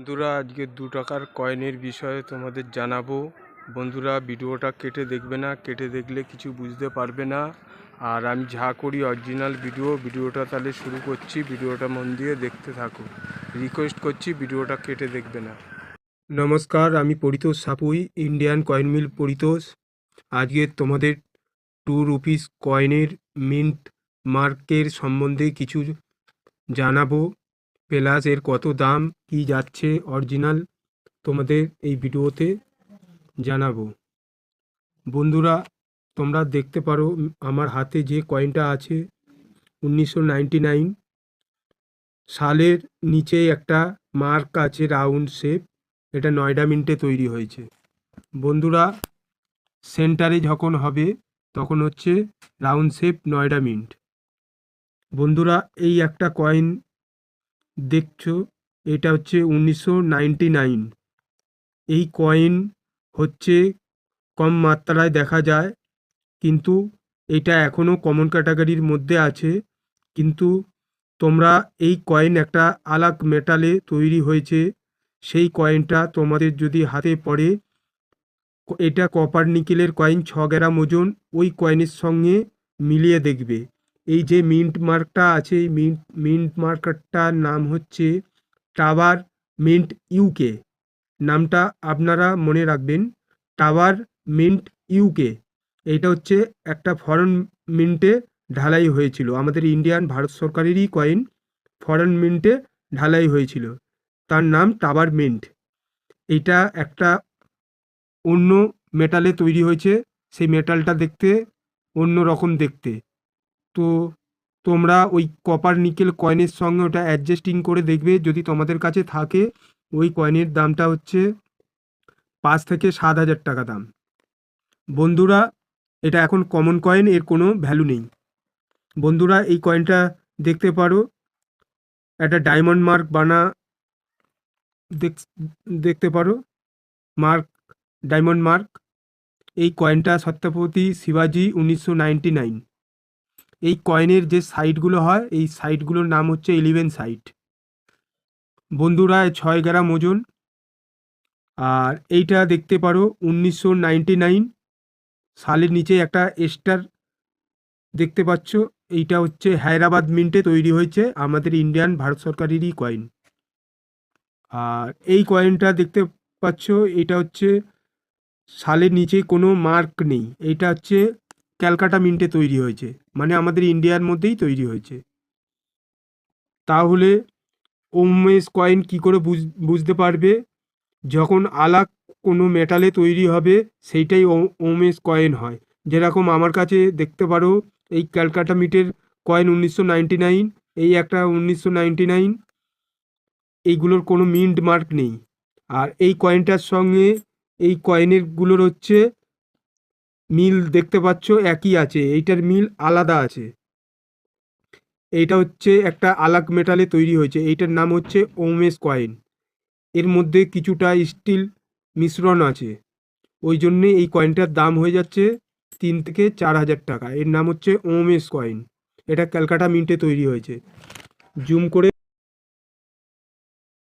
বন্ধুরা, আজকে দু টাকার কয়েনের বিষয়ে তোমাদের জানাব। বন্ধুরা, ভিডিওটা কেটে দেখবে না, কেটে দেখলে কিছু বুঝতে পারবে না। আর আমি যা করি অরিজিনাল ভিডিও ভিডিওটা তাহলে শুরু করছি। ভিডিওটা মন দিয়ে দেখতে থাকো। রিকোয়েস্ট করছি, ভিডিওটা কেটে দেখবে না। নমস্কার, আমি Paritosh Sapui Indian coin mill Paritosh. আজকে তোমাদের টু রুপিস কয়েনের মিন্ট মার্কের সম্বন্ধে কিছু জানাব। প্লাস এর কত দাম, কি যাচ্ছে অরিজিনাল তোমাদের এই ভিডিওতে জানাব। বন্ধুরা, তোমরা দেখতে পারো, আমার হাতে যে কয়েনটা আছে, উনিশশো সালের নিচে একটা মার্ক আছে রাউন্ড শেপ এটা নয়ডা মিন্টে তৈরি হয়েছে। বন্ধুরা সেন্টারে যখন হবে, তখন হচ্ছে রাউন্ড শেপ নয়ডা মিন্ট। বন্ধুরা, এই একটা কয়েন দেখছ, এটা হচ্ছে উনিশশো নাইন। এই কয়েন হচ্ছে কম মাত্রায় দেখা যায়, কিন্তু এটা এখনও কমন ক্যাটাগরির মধ্যে আছে। কিন্তু তোমরা এই কয়েন একটা আলাগ মেটালে তৈরি হয়েছে, সেই কয়েনটা তোমাদের যদি হাতে পড়ে, এটা কপার নিকেলের কয়েন ছ গ্রাম ওজন, ওই কয়েনের সঙ্গে মিলিয়ে দেখবে। এই যে মিন্ট মার্কটা আছে, এই মিন্ট মিন্ট মার্কারটার নাম হচ্ছে টাওয়ার মিন্ট ইউকে। নামটা আপনারা মনে রাখবেন, টাওয়ার মিন্ট ইউকে। এইটা হচ্ছে একটা ফরেন মিন্টে ঢালাই হয়েছিল। আমাদের ইন্ডিয়ান ভারত সরকারেরই কয়েন, ফরেন মিন্টে ঢালাই হয়েছিল। তার নাম টাওয়ার মিন্ট। এইটা একটা অন্য মেটালে তৈরি হয়েছে, সেই মেটালটা দেখতে অন্য রকম দেখতে। তো তোমরা ওই কপার নিকেল কয়েনের সঙ্গে ওটা অ্যাডজাস্টিং করে দেখবে, যদি তোমাদের কাছে থাকে, ওই কয়েনের দামটা হচ্ছে পাঁচ থেকে সাত হাজার টাকা দাম। বন্ধুরা, এটা এখন কমন কয়েন এর কোনো ভ্যালু নেই। বন্ধুরা, এই কয়েনটা দেখতে পারো, একটা ডায়মন্ড মার্ক বানা, দেখ- দেখতে পারো মার্ক ডায়মন্ড মার্ক এই কয়েনটা ছত্রপতি শিবাজি উনিশশো নাইনটি নাইন। এই কয়েনের যে সাইডগুলো হয়, এই সাইডগুলোর নাম হচ্ছে ইলেভেন সাইড বন্ধুরা ছয় গ্রাম ওজন। আর এইটা দেখতে পারো, উনিশশো সালের নিচে একটা স্টার দেখতে পাচ্ছ। এইটা হচ্ছে হায়দ্রাবাদ মিন্টে তৈরি হয়েছে আমাদের ইন্ডিয়ান ভারত সরকারেরই কয়েন। আর এই কয়েনটা দেখতে পাচ্ছ, এটা হচ্ছে সালের নিচে কোনো মার্ক নেই। এইটা হচ্ছে ক্যালকাটা মিন্টে তৈরি হয়েছে মানে আমাদের ইন্ডিয়ার মধ্যেই তৈরি হয়েছে। তাহলে ওমেস কয়েন কি করে বুঝ- বুঝতে পারবে? যখন আলাক কোনো মেটালে তৈরি হবে, সেইটাই ওমেস কয়েন হয়। যেরকম আমার কাছে দেখতে পারো, এই ক্যালকাটা মিটের কয়েন উনিশশো এই একটা উনিশশো এইগুলোর কোনো মিন্ট মার্ক নেই। আর এই কয়েনটার সঙ্গে এই কয়েনেরগুলোর হচ্ছে মিল দেখতে পাচ্ছ, একই আছে। এইটার মিল আলাদা আছে। এইটা হচ্ছে একটা আলাগ মেটালে তৈরি হয়েছে। এইটার নাম হচ্ছে ওমেস কয়েন। এর মধ্যে কিছুটা স্টিল মিশ্রণ আছে। ওই জন্যে এই কয়েনটার দাম হয়ে যাচ্ছে তিন থেকে চার হাজার টাকা। এর নাম হচ্ছে ওমেস কয়েন। এটা ক্যালকাটা মিন্টে তৈরি হয়েছে। জুম করে